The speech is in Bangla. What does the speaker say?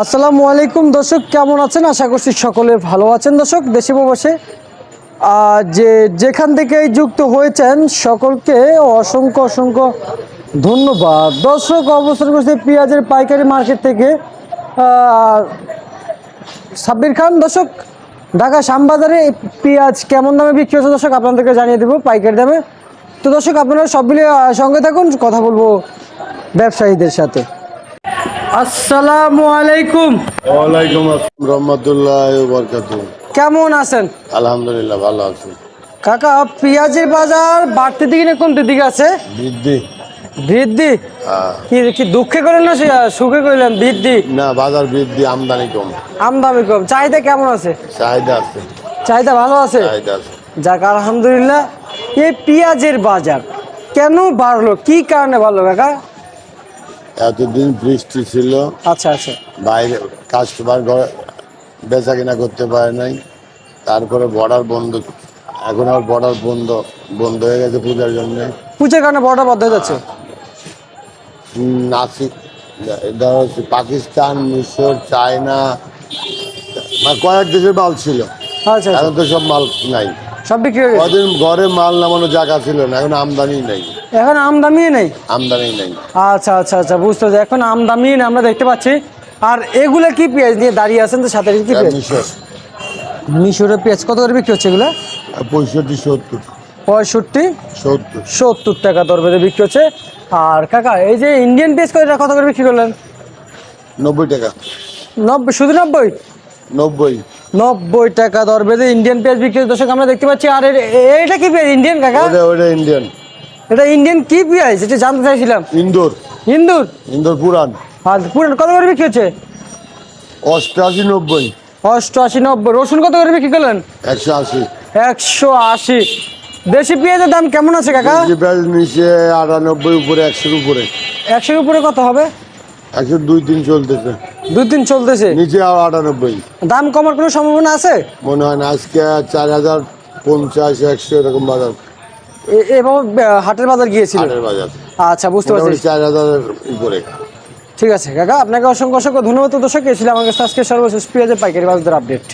আসসালামু আলাইকুম দর্শক, কেমন আছেন? আশা করছি সকলে ভালো আছেন। দর্শক, দেশে প্রবাসে যে যেখান থেকে যুক্ত হয়েছেন, সকলকে অসংখ্য অসংখ্য ধন্যবাদ। দর্শক, অবস্থান করছে পেঁয়াজের পাইকারি মার্কেট থেকে। সাব্বির খান, দর্শক, ঢাকা শ্যামবাজারে পেঁয়াজ কেমন দামে বিক্রি হচ্ছে? দর্শক, আপনাদেরকে জানিয়ে দেবো পাইকারি দামে। তো দর্শক, আপনারা সব মিলিয়ে সঙ্গে থাকুন, কথা বলব ব্যবসায়ীদের সাথে। আসসালামু আলাইকুম ওয়ালাইকুম আসসালাম রহমতুল্লাহ বরকাত কেমন আছেন? আলহামদুলিল্লাহ ভালো আছি। কাকা পেঁয়াজের বাজার বাড়তে দিকে না কমতে দিকে আছে? বৃদ্ধি। বৃদ্ধি? হ্যাঁ। কি কি দুঃখে করলেন না সুখে করলেন? বৃদ্ধি? না বাজার বৃদ্ধি আমদানি কম। আমদামি কম। চাহিদা কেমন আছে? চাহিদা আছে। চাহিদা ভালো আছে? চাহিদা আছে। যাক আলহামদুলিল্লাহ। এই পেঁয়াজের বাজার কেন বাড়লো? কি কারণে বাড়লো কাকা? এতদিন বৃষ্টি ছিল। আচ্ছা আচ্ছা। বাইরে কাস্টমার ঘরে বেচা কিনা করতে পারে নাই। তারপরে বর্ডার বন্ধ। এখন আর বর্ডার বন্ধ বন্ধ হয়ে গেছে পূজার জন্য। পুজোর কারণে বড়টা বন্ধ হয়ে যাচ্ছে? নাসিক ধর পাকিস্তান মিশর চায়না মানে কয়েক দেশের মাল ছিল। আচ্ছা আচ্ছা। এখন তো সব মাল নাই। সব বিক্রি হয়ে গেছে? কদিন ঘরে মাল নামানো জায়গা ছিল না এখন আমদানি নেই। এখন আমদামি নেই? আমদানি নেই। আচ্ছা আচ্ছা আচ্ছা বুঝতে পারছি। এখন আমদামি নেই আমরা দেখতে পাচ্ছি। আর এগুলা কি পেঁয়াজ নিয়ে দাঁড়িয়ে আছেন তো সাথে? কি পেঁয়াজ? মিশর। মিশরের পেঁয়াজ। কত করে বিক্রি হচ্ছে এগুলো? পঁয়ষট্টি সত্তর। পঁয়ষট্টি? সত্তর। সত্তর টাকা দর বেঁধে বিক্রি হচ্ছে। আর কাকা এই যে ইন্ডিয়ান পেঁয়াজ কত কত করে বিক্রি করলেন? নব্বই টাকা। নব্বই শুধু নব্বই? নব্বই। নব্বই টাকা দর। বেঁধে ইন্ডিয়ান পেঁয়াজ বিক্রি দর্শক আমরা দেখতে পাচ্ছি আর এটা কি পেঁয়াজ? ইন্ডিয়ান কাকা? ওটা ইন্ডিয়ান এটা ইন্ডিয়ান কি পেঁয়াজ? এটা জানতে চাইছিলাম। ইন্দোর। হিন্দুর ইন্দোর পুরান। আর পুরান কত করে বিক্রি হচ্ছে? অষ্টআশি নব্বই। অষ্টআশি নব্বই। রসুন কত করে বিক্রি করলেন? একশো আশি। একশো আশি। দেশি পেঁয়াজের দাম কেমন আছে কাকা? পেঁয়াজ নিচে আটানব্বই উপরে একশোর উপরে। একশোর উপরে কত হবে? একশো দুই তিন চলতেছে। দুই দিন চলতেছে? নিচে আটানব্বই। দাম কমার কোনো সম্ভাবনা আছে? মনে হয় না আজকে চার হাজার পঞ্চাশ একশো এরকম বাজার। এভাবে হাটের বাজার গিয়েছিল? হাটের বাজার। আচ্ছা বুঝতে পারছি। চার হাজারের উপরে। ঠিক আছে কাকা আপনাকে অসংখ্য অসংখ্য ধন্যবাদ। দর্শক এসেছিল আমার কাছে আজকে সর্বশেষ পেঁয়াজের পাইকারি বাজার আপডেট